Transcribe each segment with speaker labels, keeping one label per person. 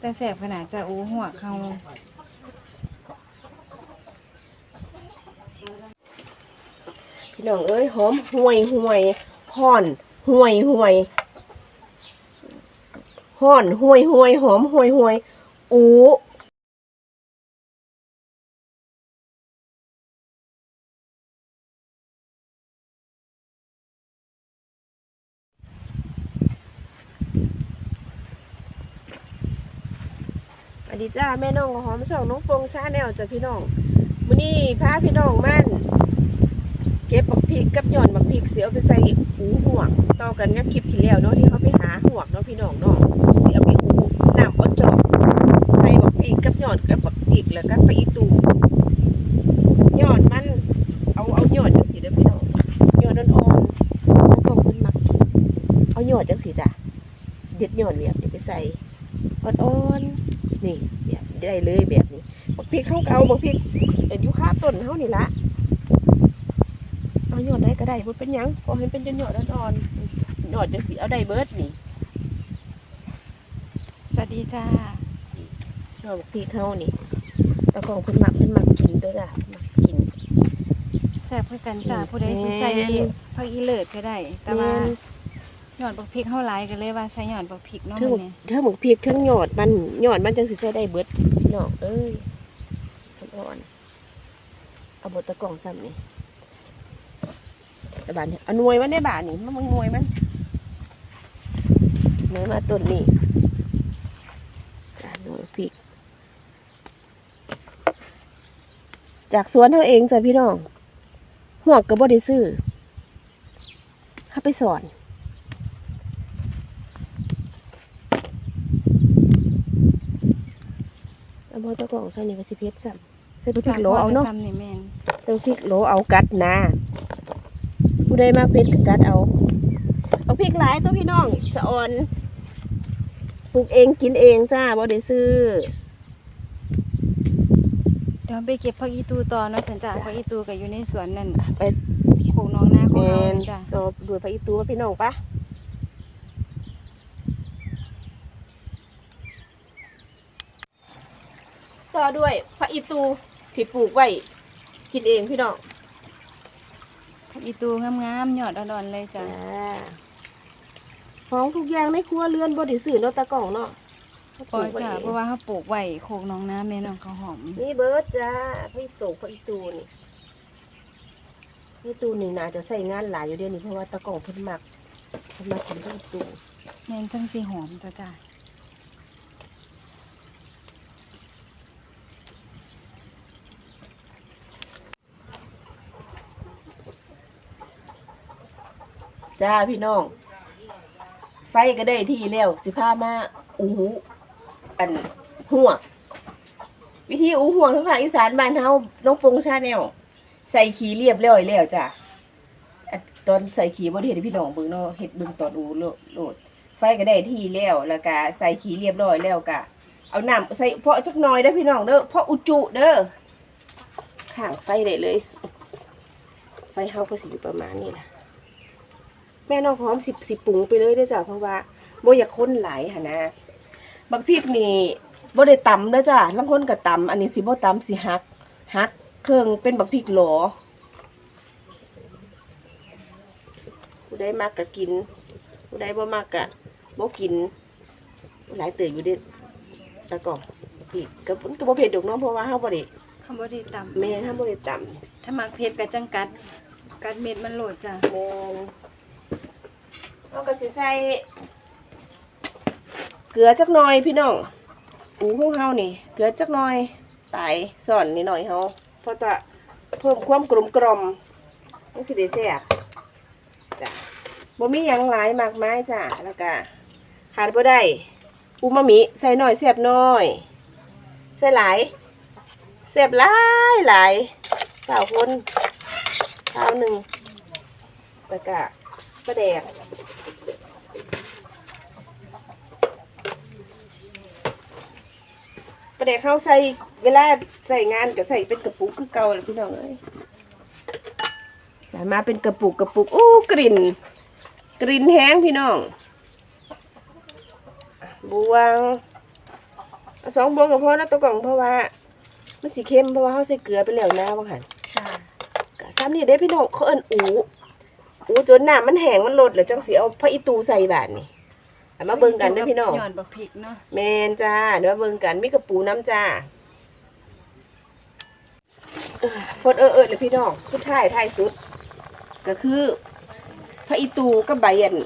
Speaker 1: แต่แสบขนาดจะอู้หัวเขา
Speaker 2: พี่น้องเอ้ยหอมห่วยห่วยห่อนห่วยห่วยห่อนห่วยห่วยหอมห่วยห่วยอู้ส วัสดีจ้าแม่น้องหอมสองน้องโปงชาแนลจ้ะพี่น้องมื้อนี้พาพี่น้องมั่นเก็บบักพริกกับหย่อนบักพริกเสียเอาไปใส่หูห่วงต่อกันกับคลิปที่แล้วเนาะที่เขาไปหาห่วงเนาะพี่น้องเนาะเสียเอาไปหูน้ำเอาจอกใส่บักพริกกับหย่อนกับบักพริกแล้วก็ไปอีตูหย่อนมันเอาเอาหย่อนจังสีเด้อพี่น้องหย่อนอ่อนๆแล้วก็มันมักเอาหย่อนจังสีจ้ะเด็ดหย่อนแบบนี้ไปใส่อ่อนๆ นี่แบบได้เลยแบบนี้บักพริกเขาก็เอาบักพริกเอ่ออยู่ข้าต้นเขานี่ละเอาหยอดได้ก็ได้บ่เป็นหยังขอให้เป็นจนหยอดอ่อนๆหยอดจังสิเอาได้เบิดนี่
Speaker 1: สวัสดีจ้า
Speaker 2: ชอบตีเขานี่ตะกองเพิ่นมักเพิ่นมักกินเด้อจ้ะมักกิน
Speaker 1: แสบคือกันจ้า
Speaker 2: อืม
Speaker 1: ผู้ใดสิใส่
Speaker 2: แม่น
Speaker 1: ผักอีเลิศก็ได้ แต่ว่า หยอดบักพริกเฮาหลายก็เลยว่าใส่หยอดบักพริกเนาะ
Speaker 2: เทั้ง
Speaker 1: มื้อนี้
Speaker 2: เทั้งหมูพริกเทั้งหยอดมันหยอดมันจังสิใส่ได้เบิดพี่น้องเอ้ยอ่อนๆเอาบดตะกองซ้ำนี่แต่บานนี้เอาหน่วยมันได้บานนี่มันมันหน่วยมันหน่วยมาต้นนี่จ้ะหน่วยพริก จากสวนเขาเองจ้ะพี่น้องหัวกก็บ่ได้ซื้อเขาไปสอน เอาบ่ตะกล่องใส่นี่ก็สิเพชรซ้ำใส่พริกโหลเอาเนาะ
Speaker 1: ซ้ำนี่แม่น
Speaker 2: ใส่พริกโหลเอากัดนะผู้ใดมาเพชรก็กัดเอา เอาพริกหลายตัวพี่น้องสะออนปลูกเองกินเองจ้าบ่ได้ซื้อ
Speaker 1: เดี๋ยวไปเก็บผักอีตูต่อเนาะสันจ้าผักอีตูก็อยู่ในสวนนั่น
Speaker 2: ไป
Speaker 1: โขงน้องนาของ
Speaker 2: แม
Speaker 1: เรา
Speaker 2: น
Speaker 1: จ้า
Speaker 2: ก็ดูดไปอีตัวพี่น้องปะ ต่อด้วยพระอีตูที่ปลูกไว้กินเองพี่น้อง
Speaker 1: ผักอีตูงามๆหยอดอ่อนๆเลยจ้า
Speaker 2: จ้าของทุกอย่างในครัวเรือนบไดิสื่อเนาะตะกล่องเนาะ
Speaker 1: ปอจ้าเพราะว่าเขาปลูกไว้โขงน้องนาแม่น้องเขาวหอม
Speaker 2: นี่เบิร์ดจ้าพี่โตพระอีตูนี่พี่ตูนี่น่าจะใส่งานหลายอยู่เดี๋ยวนี้เพราะว่าตะกล่องเพิ่นมักเพิ่นมักกินพระอีตู
Speaker 1: แม่นจังสิหอมจ้าจ้า
Speaker 2: จ้าพี่น้อง ไฟก็ได้ที่แล้วสิพามาอูหูอันหัวงวิธีอูห่วงทางภาคอีสานบ้านเฮาน้องปงชาแนลใส่ขี้เรียบร้อยแล้วจ้ะตอนใส่ขี้บ่ได้เฮ็ดให้พี่น้องเบิ่งเนาะเฮ็ดเบิ่งตอนอูโลดโลดไฟก็ได้ที่แล้วแล้วก็ใส่ขี้เรียบร้อยแล้วก็เอาน้ำใส่เพาะจักหน่อยเด้พี่น้องเด้อเพาะอุจุเด้อข้างไฟได้เลย ไฟเฮาก็สิอยู่ประมาณนี้ล่ะ แม่น้องหอมสิบสิปรุงไปเลยเด้อจ้ะเพราะว่าบ่อยากค้นหลายหั่นนะบักพริกนี่บ่ได้ตำเด้อจ้ะลางคนก็ตำอันนี้สิบ่ตำสิหักหัก เครื่องเป็นบักพริกหลอผู้ใดมักก็กิน ผู้ใดบ่มักก็บ่กิน หลายเตยอยู่เด้ตะกองพริกก็มันก็บ่เผ็ดดอกเนาะเพราะว่าเฮาบ่ได้
Speaker 1: เขาบ่ได้ตำ
Speaker 2: แม่เฮาบ่ได้ตำ
Speaker 1: ถ้ามักเผ็ดก็จังกัด กัดเม็ดมันโหลดจ้า
Speaker 2: แม่น เราก็สิใส่เกลือจักหน่อยพี่น้องอูของเฮานี่ เกลือจักหน่อยตายสอนนิดหน่อยเฮาเพราะจะเพิ่มความกลมกล่อมมันสิได้แซ่บจ้ะบ่มีหยังหลายมากมายจ้ะแล้วก็ขาดบ่ได้อูมามิใส่หน่อยแซ่บน้อย ใส่หลายแซ่บหลายหลายสาวคนข้าวหนึ่งแล้วก็ปลาแดก ปลาแดกเขาใส่เวลาใส่งานก็ใส่เป็นกระปุกคือเก่าแหละพี่น้องเอ้ยใส่มาเป็นกระปุกกระปุกอู้กลิ่น กลิ่นแห้งพี่น้องบวงสองบวงก็พอนะตัวกล่องเพราะว่ามันสีเข้มเพราะว่าเขาใส่เกลือไปแล้วนะว่าหันซ้ำนี่ได้พี่น้องเขาเอิ้นอูอูจนหน้ำมันแห้งมันลดแล้วจังสิเอาพระอีตูใส่บาทนี่ เอามาเบิ่งกันเด้อพี่น้อง
Speaker 1: หย่อนบักพริกเนาะ
Speaker 2: แมนจ้าเดี๋ยวมาเบิ่งกันมีกระปูน้ำจ้าเอ้อฟดเออเออเลยพี่น้องสุดท้ายท้ายสุด ก็คือพระอีตูกับใบอัน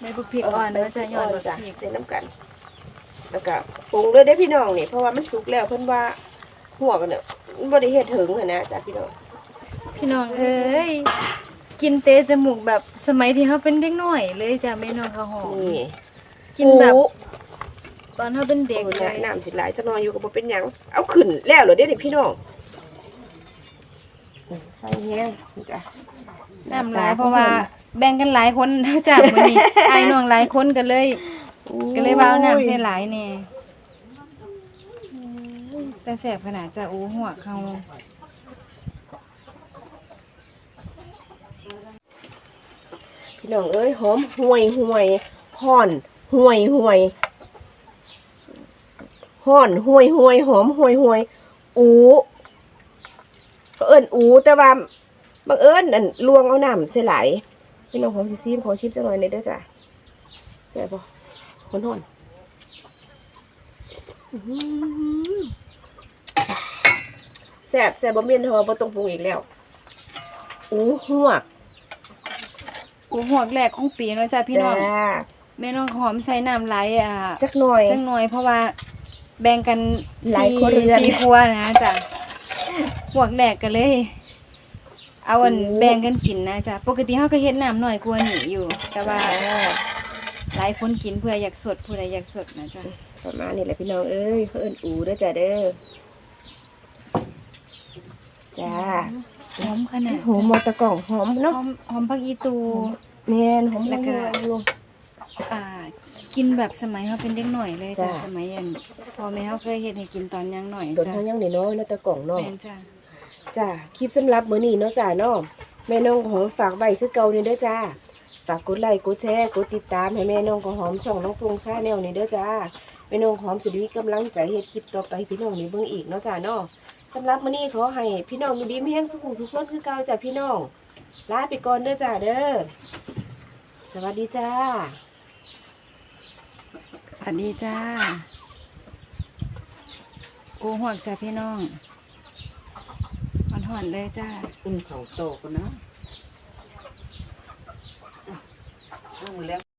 Speaker 1: ใบบักพริกอ่อนเนาะจ้ะหย่อนบัก
Speaker 2: จ้ะ
Speaker 1: พริก
Speaker 2: ใส่น้ำกัน แล้วก็ปรุงเลยได้อพี่น้องนี่เพราะว่ามันสุกแล้วเพิ่นว่าหัวกันเนี่ยมันบ่ได้เฮ็ดถึงหั้นนะจ้ะพี่น้อง
Speaker 1: พี่น้องเอ้ย กินเตะจมูกแบบสมัยที่เขาเป็นเด็กน้อยเลยจ้ะแม่น้องข้าวหอม
Speaker 2: นี่
Speaker 1: กินแบบ
Speaker 2: โอ้
Speaker 1: ตอนเขาเป็นเด็ก
Speaker 2: โอ้
Speaker 1: เลย
Speaker 2: น้ำสิหลายจักหน่อยอยู่ก็บ่เป็นหยังเอาขึ้นแล้วเหรอเด้อนี่พี่น้องใส่แห้งจ้ะ
Speaker 1: น้ำหลายเพราะว่าแบ่งกันหลายคนนะจ้ะมื้อนี้ไอ้น้องหลายคนก็เลย ก็เลยว่าเอาน้ำใส่หลายแน่แต่แสบขนาดจะอู้หัวเขา
Speaker 2: พี่น้องเอ้ยหอมห่วยห่วยห่อนห่วยห่วยห่อนห่วยห่วยหอมห่วยห่วยอูเขาเอิ้นอูแต่ว่าบังเอิญอันลวงเอาน้ำใส่ไหลพี่น้องหอมซิซีมขอชิมจังหน่อยในอยเด้อจ้ะแซ่บปะห่อนหอนแซบแซบบ่เมียนทอบ่ต้องปรุงอีกแล้ว อูหวก
Speaker 1: อู้หัวแรกของปีเนาะจ้ะพี่น้อง
Speaker 2: จ้า
Speaker 1: แม่น้องหอมใส่น้ำหลายอะ
Speaker 2: จักหน่อย
Speaker 1: จังหน่อยเพราะว่าแบ่งกัน
Speaker 2: หลาย
Speaker 1: สี่
Speaker 2: ครัวเรือน
Speaker 1: สี่ครัวนะจ้ะหัวแรกกันเลย เอาอัน
Speaker 2: โอ้
Speaker 1: แบ่งกันกินนะจ้ะปกติเขาก็เฮ็ดน้ำหน่อยกว่านี้อยู่ แต่ว่าหลายคนกินเพื่ออยากสดผู้ใดอยากสดนะจ้ะ
Speaker 2: ประมาณนี้แหละพี่น้องเอ้ยเขาเอิ้นอูเด้อจ้าเด้อจ้า
Speaker 1: หอมขนาด
Speaker 2: หอมมอตะกล่องหอม
Speaker 1: ห
Speaker 2: เนาะ
Speaker 1: อมหอมผักอีตู
Speaker 2: แน่นหอม
Speaker 1: แล้วก็
Speaker 2: ลง
Speaker 1: อ่า กินแบบสมัยเขาเป็นเด็กหน่อยเลยจ้ะ
Speaker 2: จ้ะ
Speaker 1: สมัยอันพ่อแม่เขาเคยเฮ็ดให้กินตอนยังหน่อย
Speaker 2: โดน
Speaker 1: จ้ะ
Speaker 2: ทั้งยังน้อยๆเนาะตะกล่องเนาะ
Speaker 1: แม่นจ้ะ
Speaker 2: จ้าคลิปสำหรับมื้อนี้เนาะจ้าเนาะแม่น้องหอมฝากไว้คือเก่านี่เด้อจ้าฝากกดไลค์กดแชร์กดติดตามให้แม่น้องของหอมช่องน้องปรุงชาแนลนี่เด้อจ้าแม่น้องหอมสิได้มีกำลังใจเฮ็ดคลิปต่อไปให้พี่น้องได้เบิ่งอีกเนาะจ้าเนาะ สำหรับมื้อนี้ขอให้พี่น้องมีดีมีแรงสุขสุขคนคือเก่าจ้าพี่น้องลาไปก่อนเด้อจ้าเด้อสวัสดีจ้า
Speaker 1: สวัสดีจ้ากูหวกจ้ะพี่น้องหอนๆเลยจ้า
Speaker 3: อุ่นเขาโตกันนะอะเอาหมดแล้ว